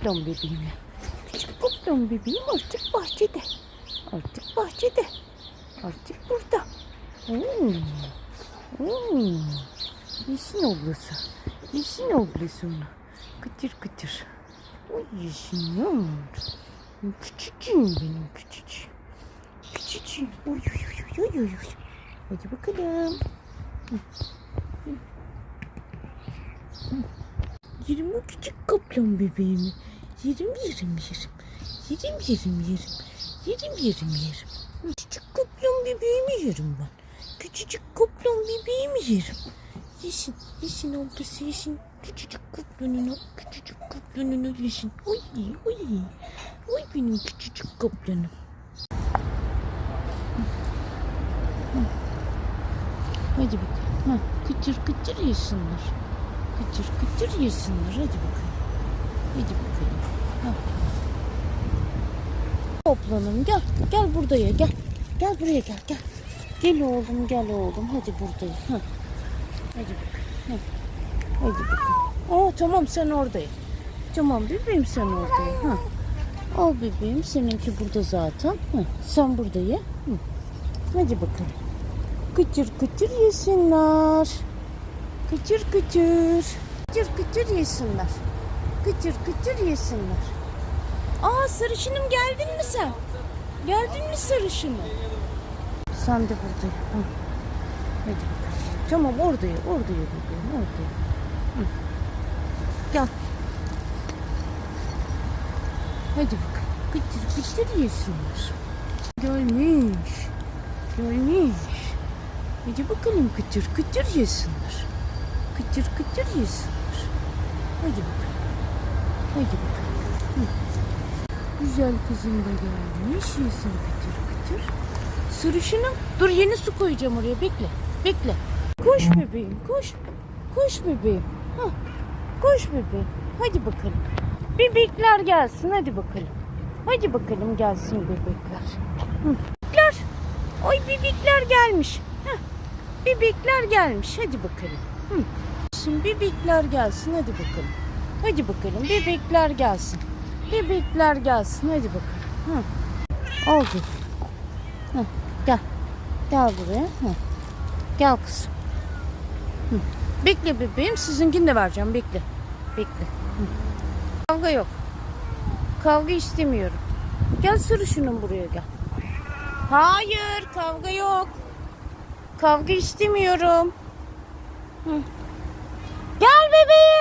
kuplon bebeğim. Küçük kuplon bebeğim artık bahçede. Artık bahçede. Artık burada. Hmm. Hmm. Yeşil ablası. Yeşil ablası onu. Kıtır kıtır. Oy yeşil. Küçücüğüm benim küçücüğüm. Küçücüğüm. Oy oy oy oy oy. Hadi bakalım. Yerim o küçük kaplan bebeğimi. Yerim yerim yerim. Yerim yerim yerim. Yerim yerim yerim. Küçük kaplan bebeğimi yerim ben. Küçücük kaplan bebeğimi yerim. Yesin, yesin ablası yesin. Küçücük kaplanını, küçücük kaplanını yesin. Oy, oy. Oy benim küçücük kaplanım. Hadi bakalım. Ha, kıtır kıtır yesinler. Kıtır kıtır yesinler. Hadi bakalım. Hadi bakalım. Ha. Toplanın gel. Gel buraya gel. Gel buraya gel gel. Gel oğlum gel oğlum. Hadi buradayım. Ha. Hadi bakalım. Ha. Hadi bakalım. Aa, tamam sen oradayım. Tamam bebeğim sen oradayım. Ha. Al bebeğim seninki burada zaten. Ha. Sen burada ye. Hı. Hadi bakalım. Kıtır kıtır yesinler. Kıtır kıtır. Kıtır kıtır yesinler. Kıtır kıtır yesinler. Aa sarışınım geldin mi sen? Geldin mi sarışınım? Sen de buradayım. Hadi bakalım. Tamam oradayım. Oradayım. Oradayım. Hı. Gel. Hadi bakalım. Kıtır kıtır yesinler. Gelmiş. Gelmiş. Hadi bakalım kıtır kıtır yesinler. Kıtır kıtır yesinler. Hadi bakalım. Hadi bakalım. Güzel kızım da gelmiş. Yesin kıtır kıtır. Sırışınım. Dur yeni su koyacağım oraya. Bekle. Bekle. Koş bebeğim koş. Koş bebeğim. Hah. Koş bebeğim. Hadi bakalım. Bebekler gelsin. Hadi bakalım. Hadi bakalım gelsin bebekler. Hı. Bebekler. Oy bebekler gelmiş. Heh. Bebekler gelmiş. Hadi bakalım. Hı. Şimdi bebekler gelsin. Hadi bakalım. Hadi bakalım. Bebekler gelsin. Bebekler gelsin. Hadi bakalım. Hı. Oldu. Hı. Gel. Gel buraya. Hı. Gel kızım. Hı. Bekle bebeğim. Sizinkini de vereceğim. Bekle. Bekle. Hı. Kavga yok. Kavga istemiyorum. Gel sırışının buraya gel. Hayır kavga yok. Kavga istemiyorum. Hı. Gel bebeğim.